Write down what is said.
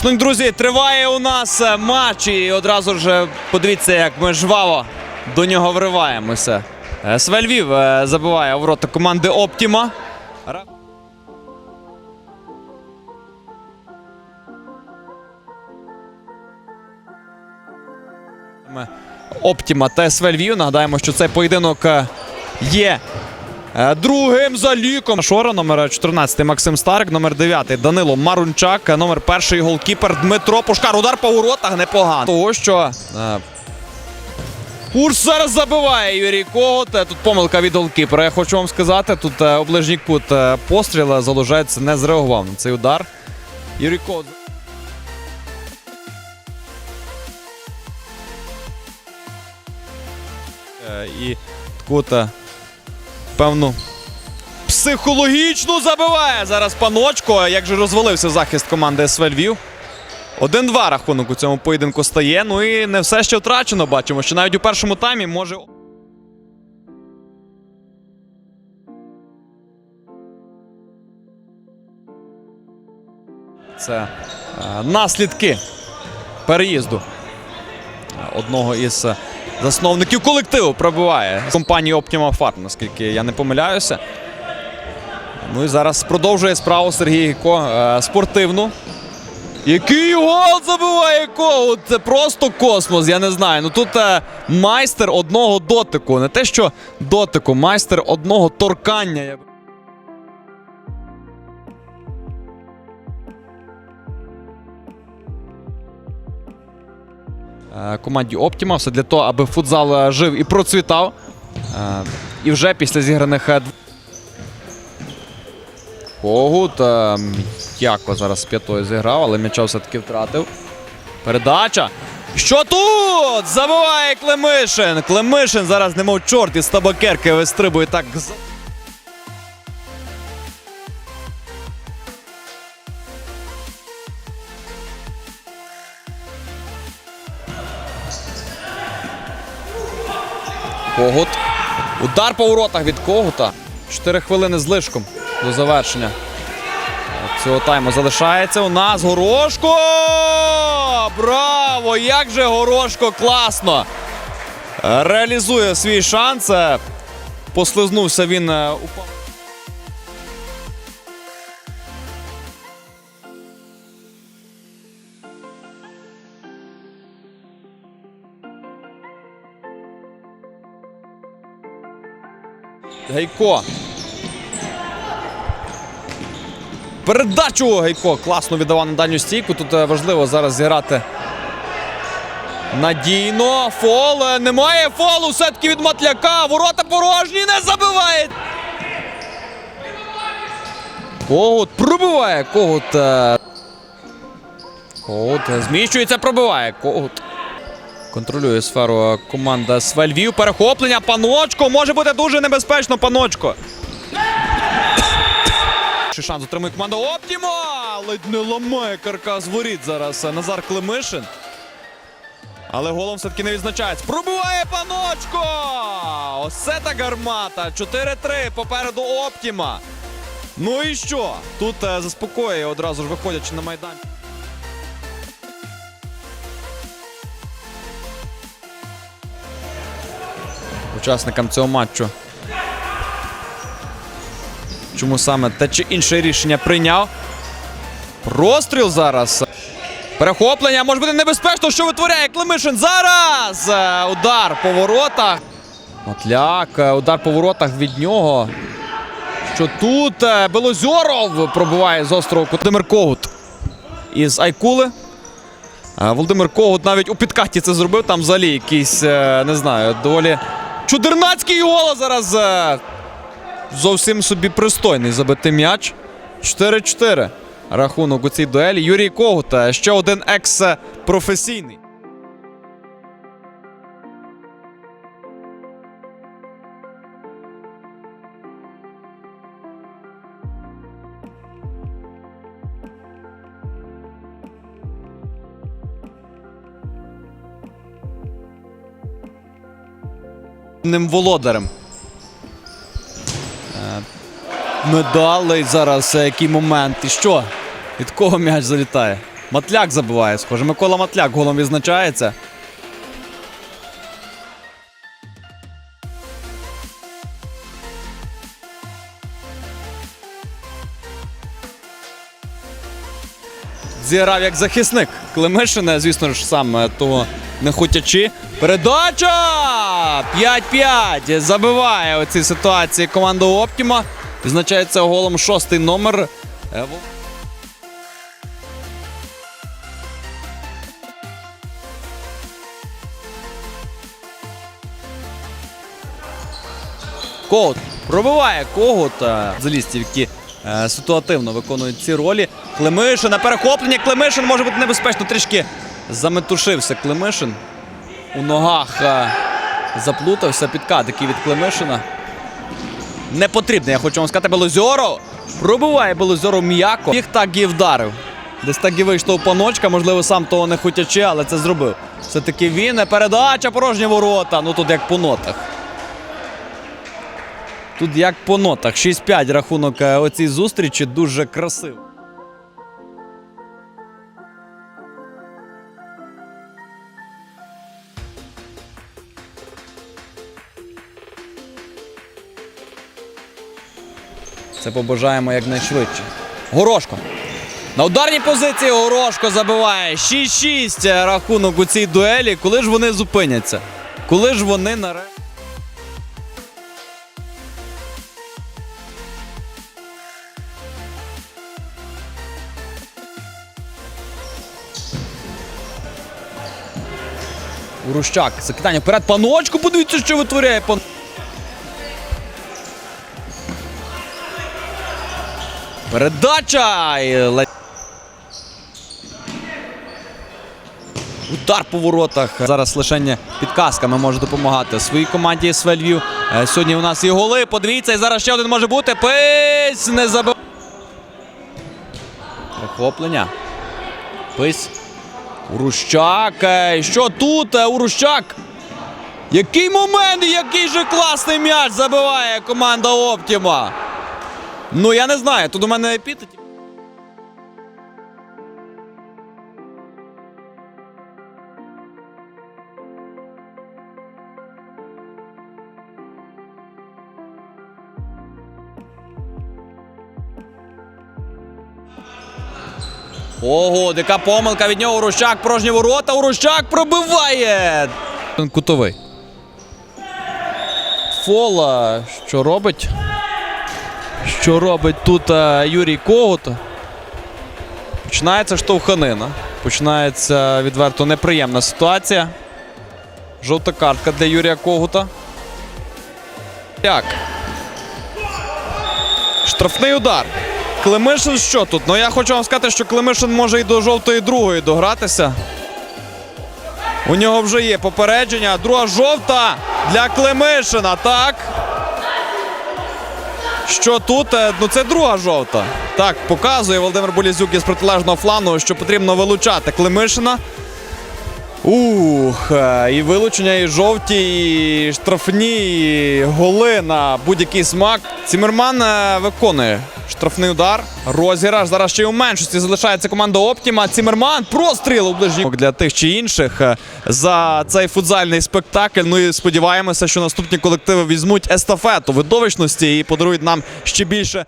Шановні друзі, триває у нас е, матч і одразу ж е, подивіться, як ми жваво до нього вриваємося. Е, СВ Львів е, забиває ворота команди Оптіма. Оптіма та СВ Львів. Нагадаємо, що цей поєдинок є Другим за ліком. Шора, номер 14 Максим Старик, номер 9 Данило Марунчак, е, номер перший голкіпер Дмитро Пушкар. Удар по воротах непогано. Того, що е, Курс зараз забиває Юрій Когут. Е, Тут помилка від голкіпера. Я хочу вам сказати, тут е, оближній кут е, постріла Залужець не зреагував на цей удар. Юрій Когут. Е, І кут е, певну психологічно забиває зараз паночко. Як же розвалився захист команди СВ Львів. 1-2 рахунок у цьому поєдинку стає. Ну і не все ще втрачено. Бачимо, що навіть у першому таймі може. Це е, наслідки переїзду одного із е, засновників колективу пробиває компанії Optima Farm, наскільки я не помиляюся. Ну і зараз продовжує справу Сергій Гіко е, спортивну. Який гол забиває кого? Це просто космос, я не знаю. Ну тут е, майстер одного дотику. Не те, що дотику, майстер одного торкання. Команді Оптіма. Все для того, аби футзал е, жив і процвітав. Е, І вже після зіграних е, Когут е, м'яко зараз з п'ятою зіграв, але м'яча все-таки втратив. Передача. Що тут? Забиває Клемишин. Клемишин зараз немов чорт із табакерки вистрибує так. Когут. Удар по воротах від Когута. 4 хвилини з лишком до завершення. Цього тайму залишається у нас Горошко! Браво! Як же Горошко класно! Реалізує свій шанс. Е, Послизнувся він. е, Гейко. Передачу Гейко класно віддавав на дальню стійку. Тут е, важливо зараз зіграти надійно. Фол. Е, Немає фолу. Все-таки від Матляка. Ворота порожні. Не забиває. Когут пробиває. Когут. е, Когут зміщується, пробиває. Когут. Контролює сферу команда СВ Львів. Перехоплення. Паночко. Може бути дуже небезпечно, паночко. Ще шанс отримує команда Оптіма! Ледь не ламає каркас воріт зараз е, Назар Климишин. Але голом все-таки не відзначається. Пробиває паночко! Оце та гармата. 4-3 попереду Оптіма. Ну і що? Тут е, заспокоює одразу ж виходячи на майдан. Учасникам цього матчу. Чому саме те чи інше рішення прийняв? Простріл зараз. Перехоплення може бути небезпечно, що витворяє Климишин. Зараз! Е, Удар по воротах. Матляк, е, удар по воротах від нього. Що тут е, Белозьоров пробиває з острого кута. Володимир Когут із Айкули. Володимир Когут навіть у підкаті це зробив. Там взагалі якийсь, не знаю, доволі чудернацький гол зараз. е, Зовсім собі пристойний забитий м'яч. 4-4. Рахунок у цій дуелі. Юрій Когут, е, ще один екс-професійний. Ним володарем. Е, Медалей зараз, е, який момент. І що? Від кого м'яч залітає? Матляк забиває, схоже. Микола Матляк голом відзначається. Зіграв як захисник. Клемишина, звісно ж, сам е, того не хотячи. Передача! 5-5. Забиває у цій ситуації команда Оптіма. Відзначається голом шостий номер. Е, Когут пробиває когут е, залістів, які е, ситуативно виконують ці ролі. Климишин на перехоплення. Климишин може бути небезпечно. Трішки заметушився Климишин. У ногах е, заплутався підкат, який від Климишина. Не потрібно, я хочу вам сказати, Белозьоро. Пробиває Белозьоро м'яко. Їх так і вдарив. Десь так і вийшло у паночка, можливо, сам того не хотячи, але це зробив. Все-таки він. Передача порожні ворота. Ну тут як по нотах. Тут як по нотах. 6-5 рахунок е, оцій зустрічі дуже красиво. Це побажаємо якнайшвидше. Горошко. На ударній позиції Горошко забиває 6-6 рахунок у цій дуелі. Коли ж вони зупиняться? Коли ж вони нарешті. Урущак. Закидання вперед. Паночку, подивіться, що витворяє пан. Передача! Удар по воротах. Зараз лише підказками може допомагати своїй команді СВ Львів. Е, Сьогодні у нас і голи. Подивіться, і зараз ще один може бути. Пись не забив. Прихоплення. Пись. Урущак. Е, Що тут? Е, Урущак. Який момент, який же класний м'яч забиває команда Оптіма. Ну я не знаю, тут у мене епітеті. Ого, яка помилка від нього. Урущак, порожні ворота. Урущак пробиває. Кутовий. Фола, що робить? Що робить тут е, Юрій Когут? Починається штовханина. Починається відверто неприємна ситуація. Жовта картка для Юрія Когута. Як? Штрафний удар. Климишин що тут? Ну я хочу вам сказати, що Климишин може і до жовтої другої догратися. У нього вже є попередження. Друга жовта для Климишина, так? Що тут? Е, Ну це друга жовта. Так, показує Володимир Болізюк із протилежного флану, що потрібно вилучати Климишина. Ух, е, і вилучення, і жовті, і штрафні, і голи на будь-який смак. Цімерман е, виконує штрафний удар. Розіграш. Зараз ще й у меншості залишається команда Оптіма. Цімерман простріл у ближній для тих чи інших е, за цей футзальний спектакль. Ну і сподіваємося, що наступні колективи візьмуть естафету видовищності і подарують нам ще більше